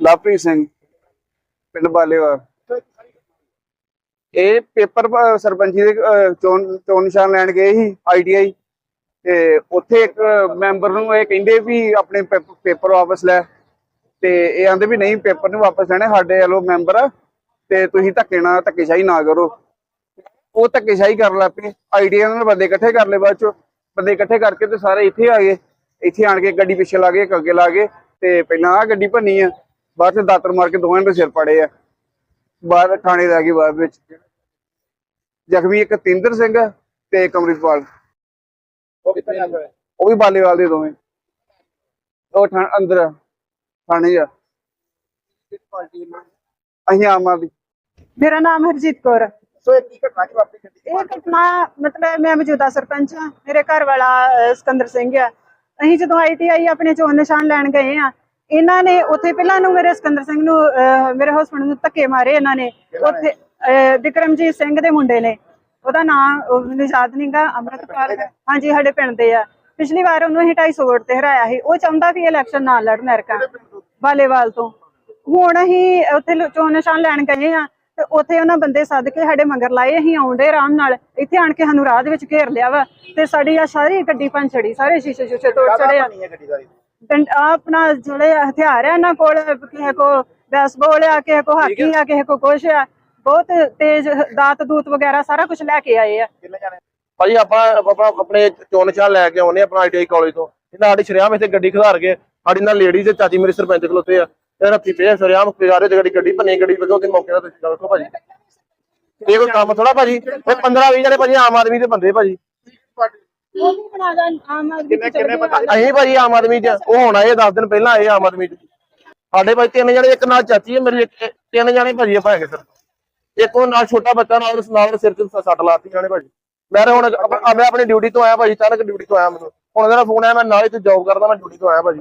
ਲਵਪ੍ਰੀਤ ਸਿੰਘ, ਪਿੰਡ ਬਾਲੇਵਾਲ। ਇਹ ਪੇਪਰ ਸਰਪੰਚੀ ਦੇ ਚੋਣ ਚੋਣ ਨਿਸ਼ਾਨ ਲੈਣ ਗਏ ਸੀ ਆਈਟੀਆਈ ਤੇ ਉੱਥੇ ਇੱਕ ਮੈਂਬਰ ਨੂੰ ਇਹ ਕਹਿੰਦੇ ਵੀ ਆਪਣੇ ਪੇਪਰ ਵਾਪਸ ਲੈ। ਤੇ ਇਹ ਆਂਦੇ ਵੀ ਨਹੀਂ, ਪੇਪਰ ਨਹੀਂ ਵਾਪਸ ਲੈਣੇ, ਸਾਡੇ ਵੱਲੋਂ ਮੈਂਬਰ। ਆ ਤੇ ਤੁਸੀਂ ਧੱਕੇ ਨਾਲ, ਧੱਕੇਸ਼ਾਹੀ ਨਾ ਕਰੋ। ਉਹ ਧੱਕੇਸ਼ਾਹੀ ਕਰਨ ਲੱਗ ਪਏ। ਆਈਡੀਆ ਨਾਲ ਬੰਦੇ ਇਕੱਠੇ ਕਰ ਲਏ ਬਾਅਦ ਚੋਂ। ਬੰਦੇ ਇਕੱਠੇ ਕਰਕੇ ਤੇ ਸਾਰੇ ਇੱਥੇ ਆ ਗਏ। ਇੱਥੇ ਆਣ ਕੇ ਗੱਡੀ ਪਿੱਛੇ ਲਾ ਗਏ ਅੱਗੇ ਲਾ ਗਏ। ਤੇ ਪਹਿਲਾਂ ਆ ਗੱਡੀ ਭੰਨੀ ਆ। ਬਾਅਦ ਚ ਦਾਤਰ ਮਾਰ ਕੇ ਦੋਵਾਂ ਦੇ ਸਿਰ ਪੜੇ ਆ। ਬਾਹਰ ਥਾਣੇ ਦਾ ਗਏ ਬਾਅਦ ਵਿੱਚ। ਜ਼ਖਮੀ ਇੱਕ ਤਿੰਦਰ ਸਿੰਘ ਤੇ ਇੱਕ ਅੰਮ੍ਰਿਤਪਾਲ। ਉਹ ਵੀ ਬਾਲੇਵਾਲ ਦੇ ਦੋਵੇਂ। ਉਹ ਥਾਂ ਅੰਦਰ ਆ, ਥਾਣੇ ਆ। ਅਸੀਂ ਆਮ ਆਦਮੀ। ਮੇਰਾ ਨਾਮ ਹਰਜੀਤ ਕੌਰ ਹੈ। ਸੋ ਇਹ ਕੀ ਘਟਨਾ ਕਿ ਵਾਪਰੀ ਇਹ ਘਟਨਾ ਮਤਲਬ ਮੈਂ ਮੌਜੂਦਾ ਸਰਪੰਚ ਹਾਂ। ਮੇਰੇ ਘਰ ਵਾਲਾ ਅਹ, ਸਿਕੰਦਰ ਸਿੰਘ ਆ। ਅਸੀਂ ਜਦੋਂ ਆਈਟੀਆਈ ਆਪਣੇ ਚੋਣ ਨਿਸ਼ਾਨ ਲੈਣ ਗਏ ਆ ਇਹਨਾਂ ਨੇ ਉੱਥੇ ਪਹਿਲਾਂ ਨੂੰ ਮੇਰੇ ਸਿਕੰਦਰ ਸਿੰਘ ਨੂੰ ਮੇਰੇ ਹਸਬੰਡ ਨੂੰ ਧੱਕੇ ਮਾਰੇ ਇਹਨਾਂ ਨੇ। ਉੱਥੇ ਵਿਕਰਮਜੀਤ ਸਿੰਘ ਦੇ ਮੁੰਡੇ ਨੇ। ਉਹਦਾ ਨਾਮ ਮੈਨੂੰ ਯਾਦ ਨਹੀਂਗਾ ਅਮਰਤਪਾਲ ਹਾਂਜੀ ਸਾਡੇ ਪਿੰਡ ਦੇ ਆ। ਪਿਛਲੀ ਵਾਰ ਉਹਨੂੰ ਅਸੀਂ 250 ਵੋਟ ਤੇ ਹਰਾਇਆ ਸੀ। ਉਹ ਚਾਹੁੰਦਾ ਵੀ ਇਲੈਕਸ਼ਨ ਨਾ ਲੜਨ ਐਰਕਾ ਬਾਲੇਵਾਲ ਤੋਂ? ਹੁਣ ਅਸੀਂ ਉੱਥੇ ਚੋਣ ਨਿਸ਼ਾਨ ਲੈਣ ਗਏ ਆ ਤੇ ਉੱਥੇ ਉਹਨਾਂ ਬੰਦੇ ਸੱਦ ਕੇ ਸਾਡੇ ਮੰਗਰ ਲਾਏ। ਅਸੀਂ ਆਉਂਦੇ ਆਰਾਮ ਨਾਲ। ਇੱਥੇ ਆਣ ਕੇ ਸਾਨੂੰ ਰਾਹ ਦੇ ਵਿੱਚ ਘੇਰ ਲਿਆ ਵਾ ਤੇ ਸਾਡੀ ਆ ਸਾਰੀ ਗੱਡੀ ਭੰਨ ਛੜੀ ਸਾਰੇ ਸ਼ੀਸ਼ੇ ਸ਼ੂਸ਼ੇ ਤੋੜ ਛੜੇ ਆ। ਹੈ ਆਪਣਾ ਜਿਹੜੇ ਹਥਿਆਰ ਆ ਇਹਨਾਂ ਕੋਲ ਕਿਸੇ ਕੋ ਬੈਸਬਾਲ ਆ ਕਿਸੇ ਕੋ ਹਾਕੀ ਆ। ਕਿਸੇ ਕੋ ਕੁਛ ਆ। ਬਹੁਤ ਤੇਜ਼ ਦਾਤ ਦੂਤ ਵਗੈਰਾ ਸਾਰਾ ਕੁਝ ਲੈ ਕੇ ਆਏ ਆ। ਭਾਜੀ ਆਪਾਂ ਆਪਾਂ ਆਪਣੇ ਚੋਣ ਨਿਸ਼ਾਨ ਲੈ ਕੇ ਆਉਨੇ ਆਪਣਾ ਆਈਟੀਆਈ ਕਾਲਜ ਤੋਂ। ਇਹਨਾਂ ਸਾਡੀ ਸ਼ਰਿਆਮ ਇੱਥੇ ਗੱਡੀ ਖਿਲਾਰ ਕੇ ਸਾਡੀ ਨਾਲ ਲੇਡੀਜ਼ ਤੇ ਚਾਚੀ ਮੇਰੇ ਸਰਪੰਚ ਖਲੋਤੇ ਆ। ਤੇ ਰੱਤੀ ਪਏ ਸ਼ਰਿਆਮ ਪਿਆਰੇ ਤੇ ਗੱਡੀ ਗੱਡੀ ਭੰਨੀ ਗੱਡੀ ਵਜੋਂ ਤੇ ਮੌਕੇ ਦਾ ਤੁਸੀਂ ਗੱਲ ਕਰੋ ਭਾਜੀ। ਇਹ ਕੋਈ ਕੰਮ ਥੋੜਾ ਭਾਜੀ? ਇਹ 15 20 ਜਣੇ ਭਾਜੀ ਆਮ ਆਦਮੀ ਦੇ ਬੰਦੇ ਭਾਜੀ। ਉਹ ਵੀ ਬਣਾ ਦਾ ਆਮ ਆਦਮੀ ਕਿੰਨੇ ਕਿੰਨੇ ਬੰਦੇ ਅਸੀਂ ਭਾਜੀ ਆਮ ਆਦਮੀ ਚ ਉਹ ਹੁਣ ਆਏ 10 ਦਿਨ ਪਹਿਲਾਂ ਆਏ ਆਮ ਆਦਮੀ ਚ। ਸਾਡੇ ਭਾਈ ਤਿੰਨ ਜਣੇ ਇੱਕ ਨਾਲ ਚਾਚੀ ਹੈ ਮੇਰੀ ਇੱਕ- ਤਿੰਨ ਜਣੇ ਭਾਜੀ ਆਪਾਂ ਹੈਗੇ ਸਰ ਇੱਕ ਉਹ ਨਾਲ ਛੋਟਾ ਬੱਚਾ ਨਾਲ ਉਸ ਨਾਲ ਸਿਰ ਤੇ ਸੱਟ ਲਾਤੀ ਜਾਣੇ ਭਾਜੀ। ਮੈਂ ਤਾਂ ਹੁਣ ਆਪ- ਮੈਂ ਆਪਣੀ ਡਿਊਟੀ ਤੋਂ ਆਇਆ ਭਾਜੀ ਅਚਾਨਕ ਡਿਊਟੀ ਤੋਂ ਆਇਆ ਮੈਨੂੰ। ਹੁਣ ਉਹਦਾ ਫੋਨ ਆਇਆ ਮੈਂ ਨਾਲ ਹੀ ਤੇ ਜੌਬ ਕਰਦਾ ਮੈਂ ਡਿਊਟੀ ਤੋਂ ਆਇਆ ਭਾਜੀ।